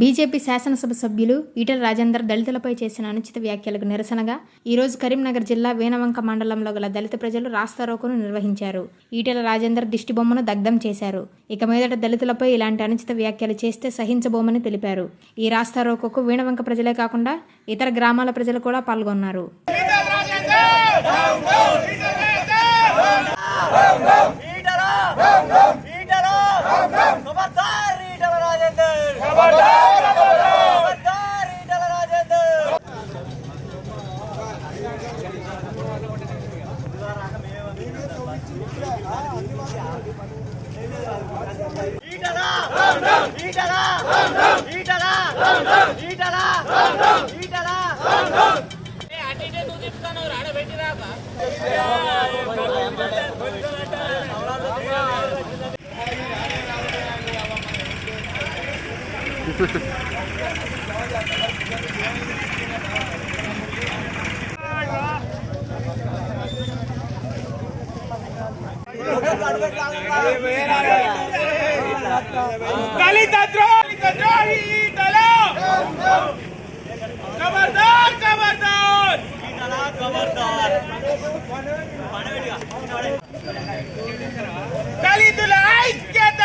BJP శాసనసభ సభ్యులు ఈటల రాజేందర్ దళితులపై చేసిన అనుచిత వ్యాఖ్యలకు నిరసనగా ఈరోజు కరీంనగర్ జిల్లా వేనవంక మండలంలో గల దళిత ప్రజలు రాస్తారోకోను నిర్వహించారు. ఈటల రాజేందర్ దిష్టిబొమ్మను దగ్ధం చేశారు. ఇక మీదట దళితులపై ఇలాంటి అనుచిత వ్యాఖ్యలు చేస్తే సహించబోమని తెలిపారు. ఈ రాస్తారోకోకు వీణవంక ప్రజలే కాకుండా ఇతర గ్రామాల ప్రజలు కూడా పాల్గొన్నారు ఈటలా ఈటలా ఖబర్దార్ ఈటల రాజేందర్ ఖబర్దార్ ఈటల రాజేందర్ ఈటలా ఈటలా! ఈటలా! ఈటలా! ఈటలా! దళిత ద్రోహి ద్రోహి ఈటల ఖబర్దార్ ఖబర్దార్ ఖబర్దార్ దళితుల ఐక్యత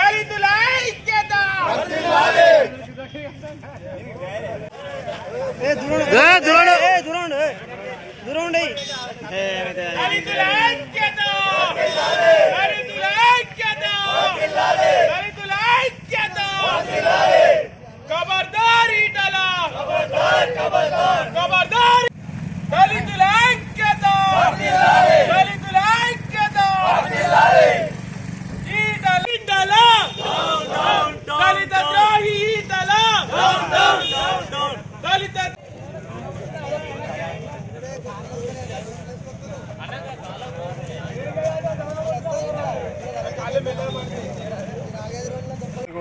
దళితుల ఐక్యత దళితుల ఐక్యత దళితుల ఐక్యత దళితుల ఐక్యత ఖబర్దార్ ఈటల ఖబర్దార్ దళితుల ఐక్యత దళితుల ఐక్యత ఈటల ఈటల దళిత ద్రోహి ఈటల దళిత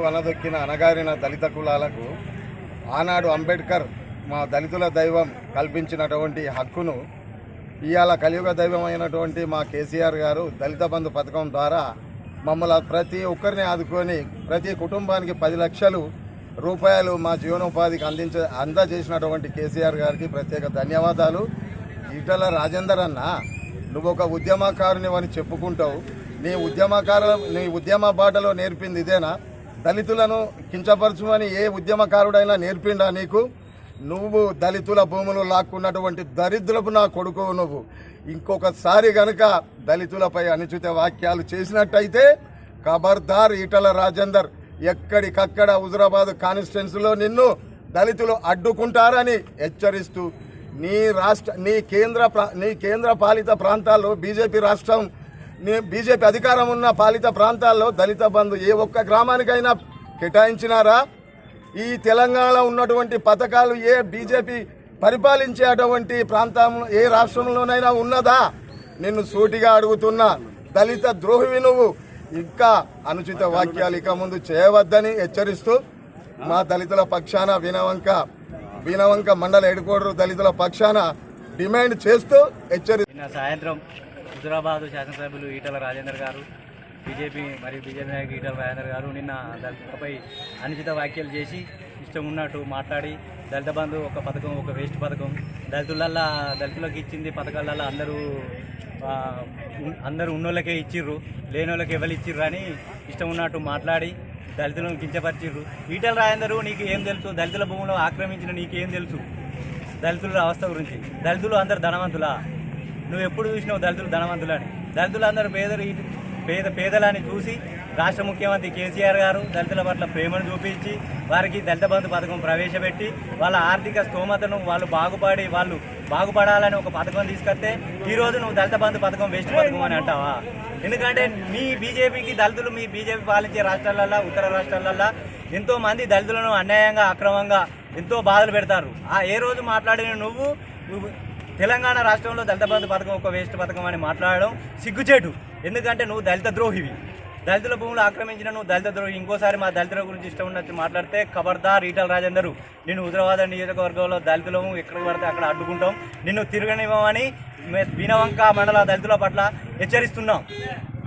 వనదొక్కిన అనగారిన దళిత కులాలకు ఆనాడు అంబేద్కర్ మా దళితుల దైవం కల్పించినటువంటి హక్కును ఇవాళ కలియుగ దైవం అయినటువంటి మా కేసీఆర్ గారు దళిత బంధు పథకం ద్వారా మమ్మల్ని ప్రతి ఒక్కరిని ఆదుకొని ప్రతి కుటుంబానికి పది లక్షలు రూపాయలు మా జీవనోపాధికి అందించ అందజేసినటువంటి కేసీఆర్ గారికి ప్రత్యేక ధన్యవాదాలు. ఈటల రాజేందర్ అన్న నువ్వు ఒక ఉద్యమకారుని అని చెప్పుకుంటావు. నీ ఉద్యమకారు నీ ఉద్యమ బాటలో నేర్పింది ఇదేనా? దళితులను కించపరచుమని ఏ ఉద్యమకారుడైనా నేర్పిండా నీకు? నువ్వు దళితుల భూములు లాక్కున్నటువంటి దరిద్రపు నా కొడుకు నువ్వు. ఇంకొకసారి గనుక దళితులపై అనుచిత వాక్యాలు చేసినట్టయితే ఖబర్దార్ ఈటల రాజేందర్ ఎక్కడికక్కడ హుజురాబాద్ కాన్స్టిట్యున్సీలో నిన్ను దళితులు అడ్డుకుంటారని హెచ్చరిస్తూ నీ రాష్ట్ర నీ కేంద్ర ప్రా- నీ కేంద్ర పాలిత ప్రాంతాల్లో బీజేపీ రాష్ట్రం నీ బీజేపీ అధికారం ఉన్న పాలిత ప్రాంతాల్లో దళిత బంధు ఏ ఒక్క గ్రామానికైనా కేటాయించినారా? ఈ తెలంగాణలో ఉన్నటువంటి పథకాలు ఏ బీజేపీ పరిపాలించేటువంటి ప్రాంతంలో ఏ రాష్ట్రంలోనైనా ఉన్నదా? నిన్ను సూటిగా అడుగుతున్నా. దళిత ద్రోహివి నువ్వు ఇంకా అనుచిత వాక్యాలు ఇక ముందు చేయవద్దని హెచ్చరిస్తూ మా దళితుల పక్షాన వినవంక వినవంక మండల ఎడుకోడరు దళితుల పక్షాన డిమాండ్ చేస్తూ హెచ్చరి సాయంత్రం హుజరాబాద్ శాసనసభ్యులు ఈటల రాజేందర్ గారు బీజేపీ మరియు బీజేపీ నాయకులు ఈటల రాజేందర్ గారు నిన్న దళితులపై అనుచిత వ్యాఖ్యలు చేసి ఇష్టం ఉన్నట్టు మాట్లాడి దళిత బంధు ఒక పథకం ఒక వేస్ట్ పథకం దళితులల్లా దళితులకు ఇచ్చింది పథకాలల్లో అందరూ అందరూ ఉన్నోళ్ళకే ఇచ్చిర్రు లేని వాళ్ళకి ఎవరు ఇచ్చిర్రు అని ఇష్టం ఉన్నట్టు మాట్లాడి దళితులను కించపరిచిర్రు. ఈటల రాజేందరు నీకు ఏం తెలుసు? దళితుల భూములు ఆక్రమించిన నీకేం తెలుసు? దళితుల అవస్థ గురించి. దళితులు అందరు ధనవంతులా? నువ్వు ఎప్పుడు చూసినావు దళితులు ధనవంతులని? దళితులందరూ పేదలు పేద పేదలని చూసి రాష్ట్ర ముఖ్యమంత్రి కేసీఆర్ గారు దళితుల పట్ల ప్రేమను చూపించి వారికి దళిత బంధు పథకం ప్రవేశపెట్టి వాళ్ళ ఆర్థిక స్తోమతను వాళ్ళు బాగుపడి వాళ్ళు బాగుపడాలని ఒక పథకం తీసుకొస్తే ఈ రోజు నువ్వు దళిత బంధు పథకం వేస్ట్ పథకం అని అంటావా? ఎందుకంటే మీ బీజేపీకి దళితులు మీ బీజేపీ పాలించే రాష్ట్రాలల్లో ఉత్తర రాష్ట్రాలల్లో ఎంతో మంది దళితులను అన్యాయంగా అక్రమంగా ఎంతో బాధలు పెడతారు. ఆ ఏ రోజు మాట్లాడిన నువ్వు నువ్వు తెలంగాణ రాష్ట్రంలో దళిత బంధు పథకం ఒక వేస్ట్ పథకం అని మాట్లాడడం సిగ్గుచేటు. ఎందుకంటే నువ్వు దళిత ద్రోహివి. దళితుల భూములు ఆక్రమించిన నువ్వు దళిత ద్రోహి. ఇంకోసారి మా దళితుల గురించి ఇష్టం ఉన్నట్టు మాట్లాడితే ఖబర్దార్ రీటల్ రాజేందరు. నేను హుజరాబాద్ నియోజకవర్గంలో దళితులము ఎక్కడ పడితే అక్కడ అడ్డుకుంటాం. నిన్ను తిరగనివ్వమని మే- బీనవంక మండల దళితుల పట్ల హెచ్చరిస్తున్నాం.